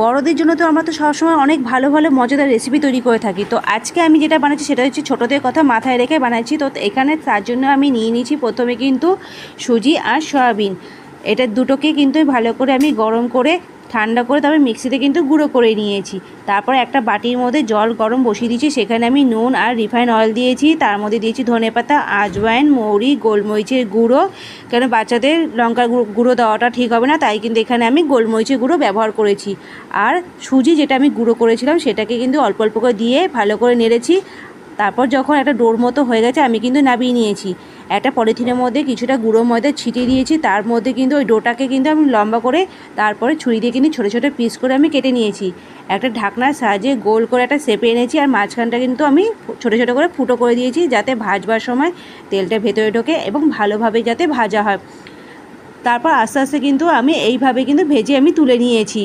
বড়দের জন্য তো আমরা তো সবসময় অনেক ভালো ভালো মজাদার রেসিপি তৈরি করে থাকি। তো আজকে আমি যেটা বানাচ্ছি সেটা হচ্ছে ছোটোদের কথা মাথায় রেখে বানাচ্ছি। তো এখানে তার জন্য আমি নিয়ে নিয়েছি প্রথমে কিন্তু সুজি আর সয়াবিন। এটা দুটোকে কিন্তু ভালো করে আমি গরম করে, ঠান্ডা করে তারপরে মিক্সিতে কিন্তু গুঁড়ো করে নিয়েছি। তারপর একটা বাটির মধ্যে জল গরম বসিয়ে দিয়েছি, সেখানে আমি নুন আর রিফাইন অয়েল দিয়েছি। তার মধ্যে দিয়েছি ধনেপাতা আজওয়াইন, মৌরি, গোলমরিচের গুঁড়ো। কেন বাচ্চাদের লঙ্কার গুঁড়ো দেওয়াটা ঠিক হবে না, তাই কিন্তু এখানে আমি গোলমরিচের গুঁড়ো ব্যবহার করেছি। আর সুজি যেটা আমি গুঁড়ো করেছিলাম, সেটাকে কিন্তু অল্প অল্প করে দিয়ে ভালো করে নেড়েছি। তারপর যখন একটা ডোর মতো হয়ে গেছে, আমি কিন্তু নাবিয়ে নিয়েছি। একটা পলিথিনের মধ্যে কিছুটা গুঁড়ো ময়দা ছিটিয়ে দিয়েছি, তার মধ্যে কিন্তু ওই ডোটাকে কিন্তু আমি লম্বা করে তারপরে ছুরি দিয়ে কিন্তু ছোটো ছোটো পিস করে আমি কেটে নিয়েছি। একটা ঢাকনার সাহায্যে গোল করে একটা সেপে এনেছি আর মাঝখানটা কিন্তু আমি ছোটো ছোটো করে ফুটো করে দিয়েছি যাতে ভাজবার সময় তেলটা ভেতরে ঢোকে এবং ভালোভাবে যাতে ভাজা হয়। তারপর আস্তে আস্তে কিন্তু আমি এইভাবে কিন্তু ভেজে আমি তুলে নিয়েছি।